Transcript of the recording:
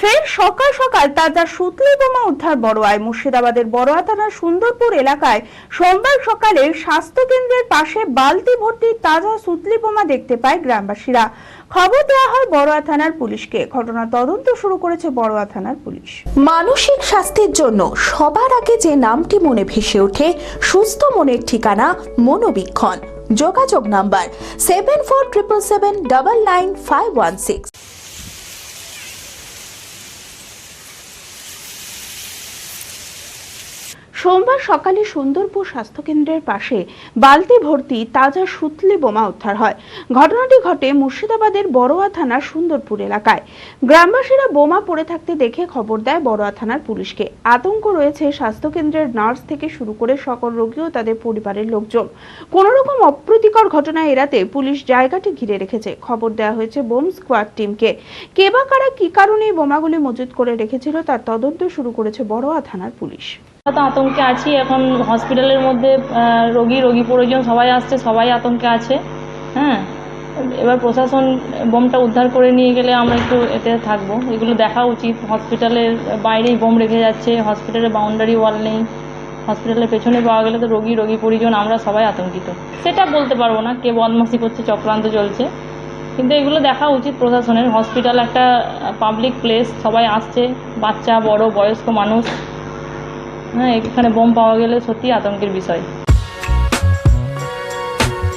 ফের সকাল সকাল তাজা সুতলি বোমা উদ্ধার বড়োয়ায়। মুর্শিদাবাদের বড়োয়া থানার সুন্দরপুর এলাকায় সোমবার সকালে স্বাস্থ্য কেন্দ্রের পাশে বালতি ভর্তি তাজা সুতলি বোমা দেখতে পায় গ্রামবাসীরা। খবর দেওয়া হয় বড়োয়া থানার পুলিশকে। ঘটনা তদন্ত শুরু করেছে বড়োয়া থানার পুলিশ। মানসিক স্বাস্থ্যের জন্য সবার আগে যে নামটি মনে ভেসে ওঠে, সুস্থ মনের ঠিকানা মনোবীক্ষণ। যোগাযোগ number seven four triple seven double nine five one six সোমবার সকালে সুন্দরপুর স্বাস্থ্যকেন্দ্রের পাশে বালতি ভর্তি তাজা সুতলি বোমা উদ্ধার হয়। ঘটনাটি ঘটে মুর্শিদাবাদের বড়োয়া থানার সুন্দরপুর এলাকায়। গ্রামবাসীরা বোমা পড়ে থাকতে দেখে খবর দেয় বড়োয়া থানার পুলিশকে। আতঙ্ক রয়েছে স্বাস্থ্যকেন্দ্রের নার্স থেকে শুরু করে সকল রোগী ও তাদের পরিবারের লোকজন। কোনো রকম অপ্রীতিকর ঘটনা এড়াতে পুলিশ জায়গাটি ঘিরে রেখেছে। খবর দেওয়া হয়েছে বোম স্কোয়াড টিমকে। কে বা কারা কি কারণে বোমাগুলি মজুত করে রেখেছিল তার তদন্ত শুরু করেছে বড়োয়া থানার পুলিশ। তো আতঙ্কে আছি, এখন হসপিটালের মধ্যে রোগী রোগী পরিজন সবাই আসছে, সবাই আতঙ্কে আছে হ্যাঁ? এবার প্রশাসন বোমটা উদ্ধার করে নিয়ে গেলে আমরা একটু এতে থাকব। এগুলো দেখা উচিত। হসপিটালের বাইরেই বোম রেখে যাচ্ছে হসপিটালের বাউন্ডারি ওয়াল নেই হসপিটালের পেছনে পাওয়া গেলে তো রোগী রোগী পরিজন, আমরা সবাই আতঙ্কিত। সেটা বলতে পারব না কে বদমাসি করছে, চক্রান্ত চলছে, কিন্তু এগুলো দেখা উচিত প্রশাসনের। হসপিটাল একটা পাবলিক প্লেস সবাই আসছে, বাচ্চা, বড়, বয়স্ক মানুষ হ্যাঁ এখানে বোম পাওয়া গেলে সত্যি আতঙ্কের বিষয়।